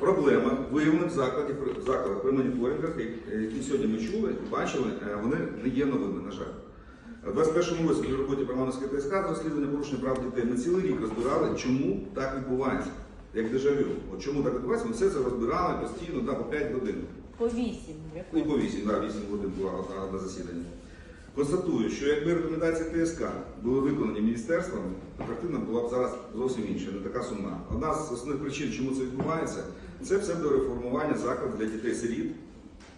проблемах, виявлених в закладі, в закладах при моніторингах, які сьогодні ми чули і бачили, е, вони не є новими, на жаль. У 21 році при роботі парламентської ТСК з розслідування порушення прав дітей ми цілий рік розбирали, чому так відбувається, як дежавю. От чому так відбувається, ми все це розбирали постійно да, по 5 годин. По вісім. І по 8, да, 8 годин була одна засідання. Констатую, що якби рекомендації ТСК були виконані міністерствами, то картина була б зараз зовсім інша, не така сумна. Одна з основних причин, чому це відбувається, це псевдореформування закладів для дітей-сиріт,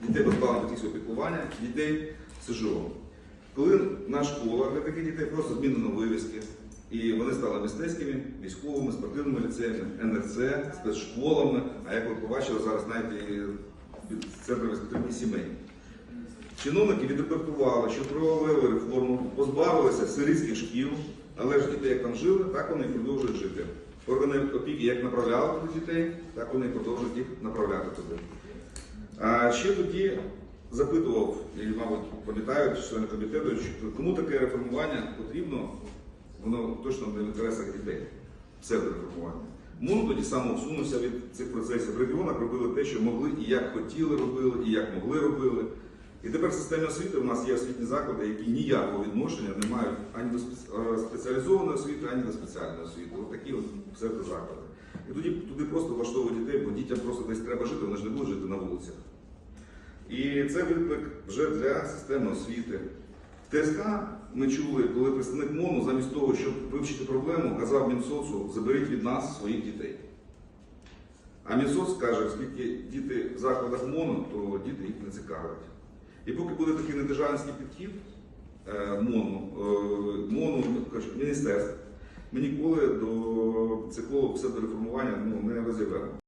дітей позбавлених батьківського піклування, дітей СЖО. Коли на школах для таких дітей просто змінено вивіски, і вони стали мистецькими, військовими, спортивними ліцеями, НРЦ, спецшколами, а як ви побачили зараз навіть і центрами підтримки сімей. Чиновники відрепортували, що провели реформу, позбавилися сирійських шкіл, але ж діти як там жили, так вони продовжують жити. Органи опіки як направляли туди дітей, так вони продовжують їх направляти туди. А ще тоді запитував, і, мабуть, пам'ятають члени комітету, кому таке реформування потрібно, воно точно не в інтересах дітей. Псевдореформування. МОН тоді самоусунувся від цих процесів. В регіонах робили те, що могли і як хотіли робили, і як могли робили. І тепер в системі освіти у нас є освітні заклади, які ніякого відношення не мають ані до е, спеціалізованої освіти, ані до спеціальної освіти. Ось такі от псевдозаклади. І тоді туди просто влаштовують дітей, бо дітям просто десь треба жити, вони ж не будуть жити на вулицях. І це виклик вже для системи освіти. В ТСК ми чули, коли представник МОНу замість того, щоб вивчити проблему, казав Мінсоцу, заберіть від нас своїх дітей. А Мінсоц каже, оскільки діти в закладах МОНу, то діти їх не цікавлять. І поки буде такий недержавницький підхід е, МОНу, е, МОНу, міністерств, ми ніколи до циклу псевдореформування ну, не розірвемо.